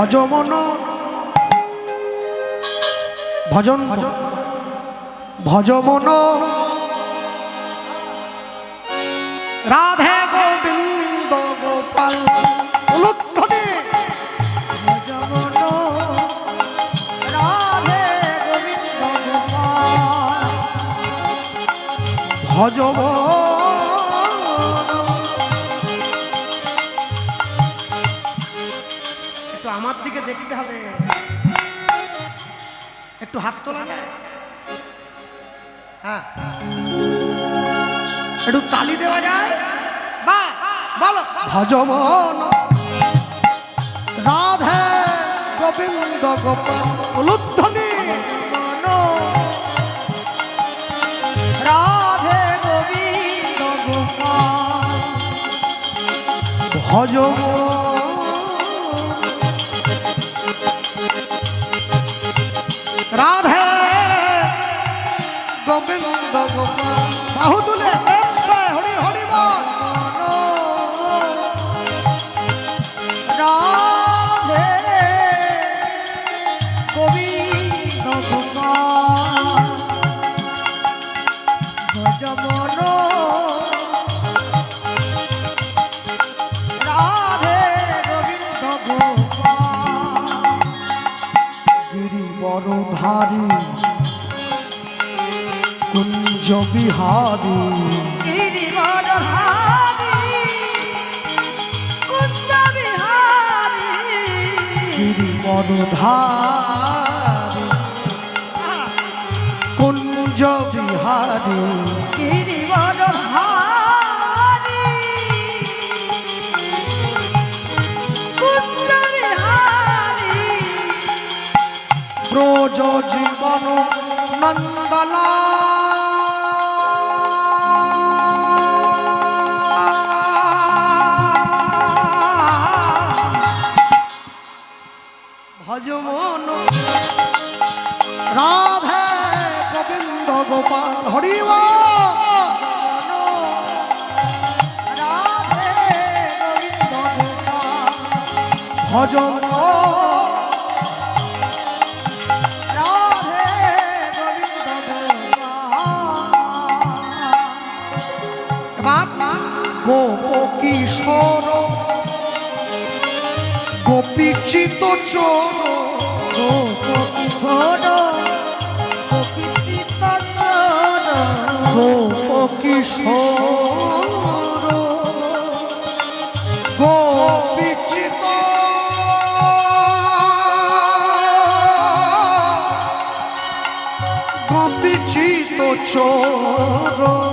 ভজমন। ভজন ভজমন। রাধে গোবিন্দ গোপাল উলুধ্বনি ভজমন। দেখতে হবে। একটু হাত তোলা হ্যাঁ। একটু তালি দেওয়া যায়? বা, বলো। ভজমন। রাধে গোবিন্দ গোপাল, উলুধ্বনি রাধে গোবিন্দ গোপাল। ভজমন। গোবিন্দ কুঞ্জ বিহারী। গিরিবরহারি কুঞ্জ বিহারি। গিরি ভজমন রাধে গোবিন্দ গোপাল হরিব ভজন গোপ কিশোর গোপীচিত চোর চোর। গোপ কিশোর গোপীচিত। গোপীচিত চোর।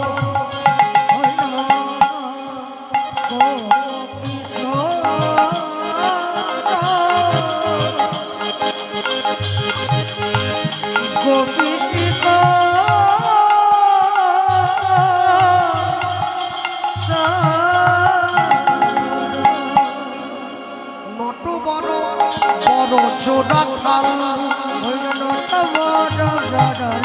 বড় বড় চোরা খাল। নট বড় চোরা খাল।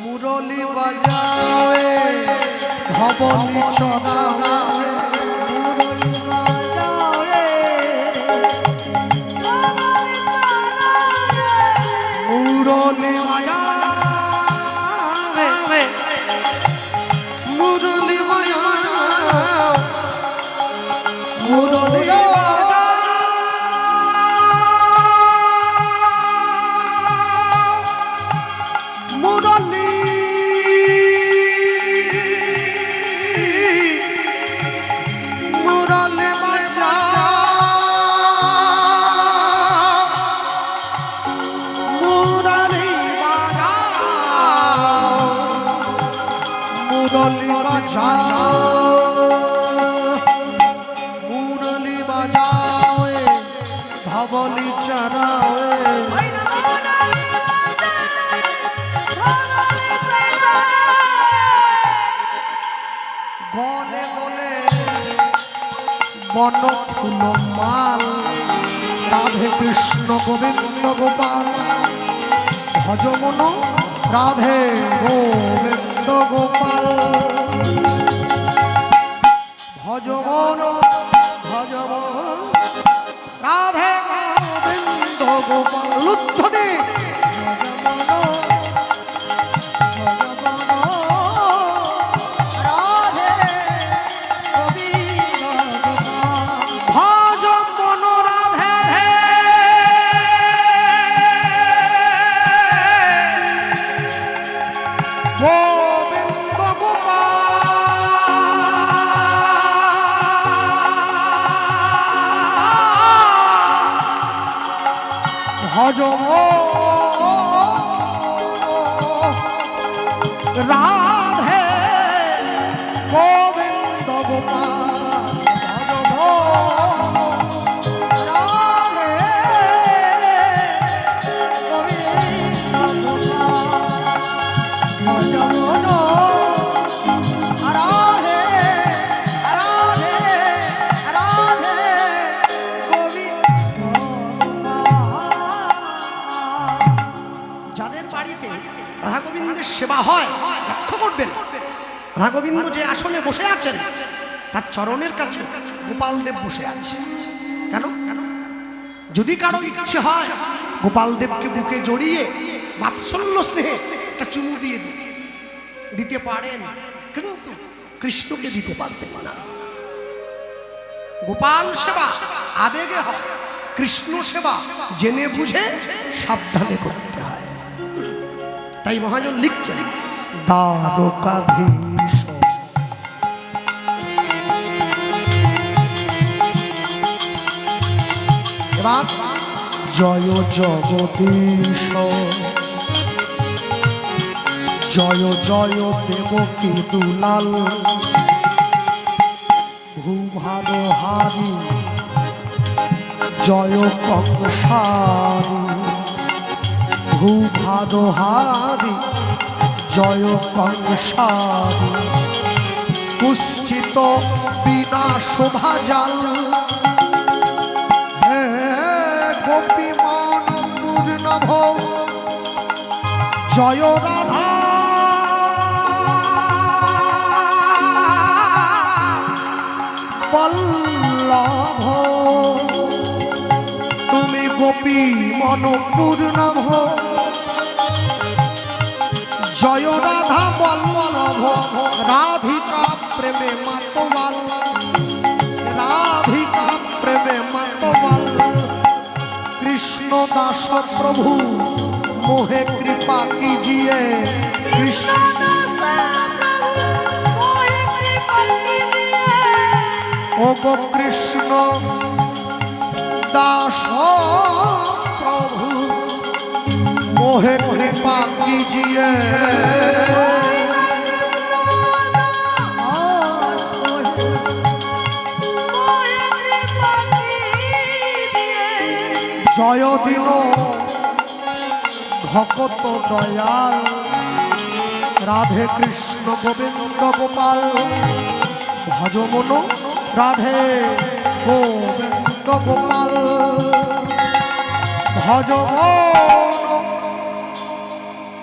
মুরলি বাজাওয়ে ধবলি চড়াওয়ে মুরলি বাজাও ধবলি চড়াও গলে গলে বন ফুল মাল রাধে কৃষ্ণ গোবিন্দ গোপাল ভজমন রাধে গোবিন্দ গোপাল। ভজম রাধে গোবিন্দ গোপাল। ভজম যাদের হয়, লক্ষ্য করবেন। রাধা গোবিন্দ যে আসনে বসে আছেন, তার চরণের কাছে গোপাল দেব বসে আছে। কেন? যদি কারও ইচ্ছে হয়, গোপাল দেবকে বুকে জড়িয়ে বাৎসল্য স্নেহে একটা চুমু দিয়ে দিতে পারেন, কিন্তু কৃষ্ণকে দিতে পারবেন না। গোপাল সেবা আবেগে হয়, কৃষ্ণ সেবা জেনে বুঝে সাবধানে করতে তাই মহাজন এবার জয় জগদীশ জয় জয় দেবকী দুলাল। ভূভালো হারি। জয় কংসারি ভূভালো হারি জয় কংসারি। কুষ্ঠিত বিনা শোভা জাল। হে গোপী মান পূর্ণভ জয় রাধা। বল্লভ তুমি গোপী মন পূর্ণভ জয় রাধা বল্লভ রাধিকা প্রেমে মাতবাল রাধিকা প্রেমে মাতবাল কৃষ্ণ দাস প্রভু মোহে কৃপা কিজিয়ে কৃষ্ণ ও গো কৃষ্ণ দাস প্রভু মোহে কৃপা কিজিয়ে জয় দিন ভকত দয়াল রাধে কৃষ্ণ গোবিন্দ গোপাল ভজমন রাধে গোবিন্দ গোপাল ভজমন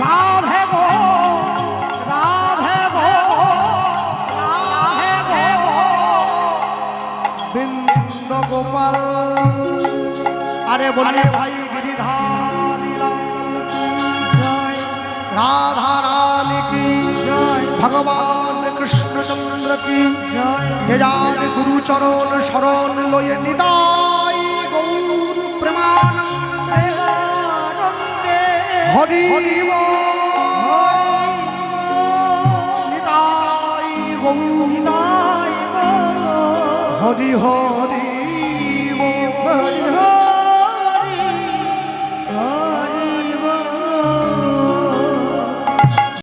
রাধে রাধে রাধে গোপাল আরে বলে ভাই গিরিধারী লাল কি জয়, রাধা ভগবান কৃষ্ণচন্দ্র কি যার গুরু চরণ শরণ লয়ে নিদাই গৌর প্রেমানন্দে হরি নিতাই গৌর। হরি হরি